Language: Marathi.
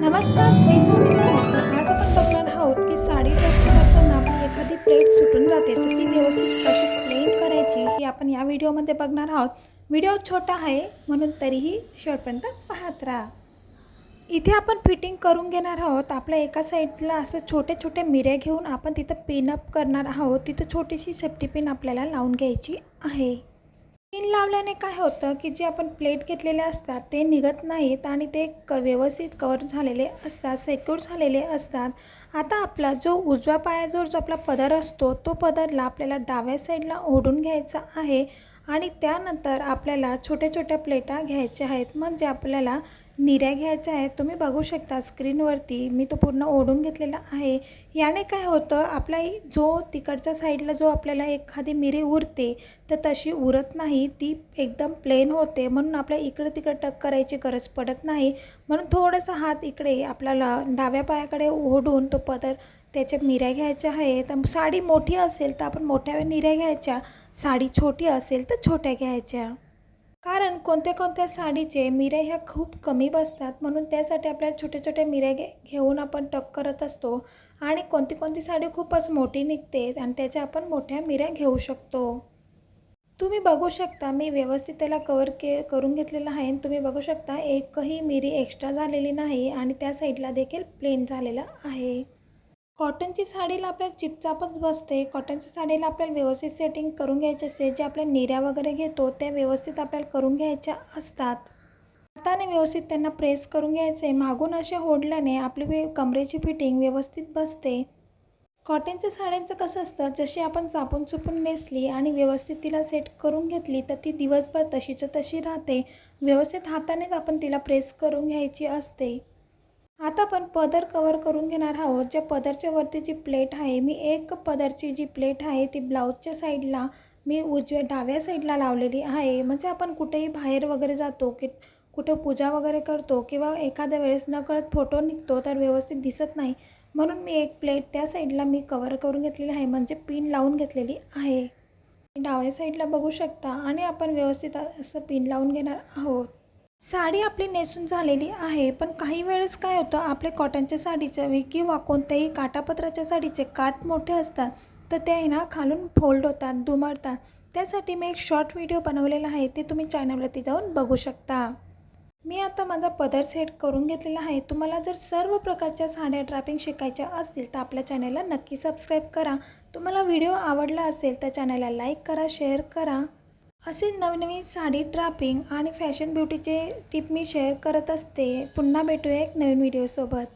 नमस्कार श्री आज आपण बघणार आहोत की साडी ड्रेस करताना आपली एखादी प्लेट सुटून जाते तर ती व्यवस्थित कशी प्लेन करायची हे आपण या व्हिडिओमध्ये बघणार आहोत. व्हिडिओ छोटा आहे म्हणून तरीही शेवटपर्यंत पाहत राहा. इथे आपण फिटिंग करून घेणार आहोत. आपल्या एका साईडला असं छोटे छोटे मिऱ्या घेऊन आपण तिथं पिनअप करणार आहोत. तिथं छोटीशी सेफ्टी पिन आपल्याला लावून घ्यायची आहे. पिन लावल्याने काय होतं की जे आपण प्लेट घेतलेले असतात ते निघत नाहीत आणि ते क व्यवस्थित कवर झालेले असतात सेक्युर झालेले असतात. आता आपला जो उजव्या पायाजवळ जो आपला पदर असतो तो पदरला आपल्याला डाव्या साईडला ओढून घ्यायचा आहे आणि त्यानंतर आपल्याला छोट्या छोट्या प्लेटा घ्यायच्या आहेत. म्हणजे आपल्याला निऱ्या घ्यायच्या आहेत. तुम्ही बघू शकता स्क्रीनवरती मी तो पूर्ण ओढून घेतलेला आहे. याने काय होतं आपला जो तिकडच्या साईडला जो आपल्याला एखादी मिरी उरते तर तशी उरत नाही. ती एकदम प्लेन होते. म्हणून आपल्या इकडे तिकडे टक करायची गरज पडत नाही. म्हणून थोडासा हात इकडे आपल्याला डाव्या पायाकडे ओढून तो पदर त्याच्या मिऱ्या घ्यायच्या आहे तर साडी मोठी असेल तर आपण मोठ्या निऱ्या घ्यायच्या. साडी छोटी असेल तर छोट्या घ्यायच्या. कारण कोणत्या कोणत्या साडीचे मिऱ्या ह्या खूप कमी बसतात म्हणून त्यासाठी आपल्याला छोटे छोटे मिऱ्या घे घेऊन आपण टक करत असतो. आणि कोणती कोणती साडी खूपच मोठी निघते आणि त्याच्या आपण मोठ्या मिऱ्या घेऊ शकतो. तुम्ही बघू शकता मी व्यवस्थित त्याला कवर के करून घेतलेलं आहे. आणि तुम्ही बघू शकता एकही मिरी एक्स्ट्रा झालेली नाही आणि त्या साईडला देखील प्लेन झालेलं आहे. कॉटनची साडीला आपल्याला चिपचापच बसते. कॉटनच्या साडीला आपल्याला व्यवस्थित सेटिंग करून घ्यायची असते. जे आपल्या निऱ्या वगैरे घेतो त्या व्यवस्थित आपल्याला करून घ्यायच्या असतात. हाताने व्यवस्थित त्यांना प्रेस करून घ्यायचे. मागून असे ओढल्याने आपली कमरेची फिटिंग व्यवस्थित बसते. कॉटनच्या साड्यांचं कसं असतं? जशी आपण चापून चुपून नेसली आणि व्यवस्थित तिला सेट करून घेतली तर ती दिवसभर तशीच्या तशी राहते. व्यवस्थित हातानेच आपण तिला प्रेस करून घ्यायची असते. आता आपण पदर कवर करून घेणार आहोत. ज्या पदरच्या वरती जी प्लेट आहे मी एक पदरची जी प्लेट आहे ती ब्लाऊजच्या साईडला मी उजव्या डाव्या साईडला लावलेली आहे. म्हणजे आपण कुठेही बाहेर वगैरे जातो की कुठं पूजा वगैरे करतो किंवा एखाद्या वेळेस नकळत फोटो निघतो तर व्यवस्थित दिसत नाही. म्हणून मी एक प्लेट त्या साईडला मी कवर करून घेतलेली आहे म्हणजे पिन लावून घेतलेली आहे. डाव्या साईडला बघू शकता आणि आपण व्यवस्थित असं पिन लावून घेणार आहोत. साडी आपली नेसून झालेली आहे पण काही वेळेस काय होतं आपले कॉटनच्या साडीचे किंवा कोणत्याही काटापत्राच्या साडीचे काठ मोठे असतात तर ते आहे ना खालून फोल्ड होतात दुमडतात. त्यासाठी मी एक शॉर्ट व्हिडिओ बनवलेला आहे ते तुम्ही चॅनलवरती जाऊन बघू शकता. मी आता माझा पदर सेट करून घेतलेला आहे. तुम्हाला जर सर्व प्रकारच्या साड्या ड्रापिंग शिकायच्या असतील तर आपल्या चॅनलला नक्की सबस्क्राईब करा. तुम्हाला व्हिडिओ आवडला असेल तर चॅनलला लाईक करा शेअर करा. असे नवनवीन साडी ड्रापिंग आणि फॅशन ब्युटीचे टिप मी शेअर करत असते. पुन्हा भेटूया एक नवीन व्हिडिओसोबत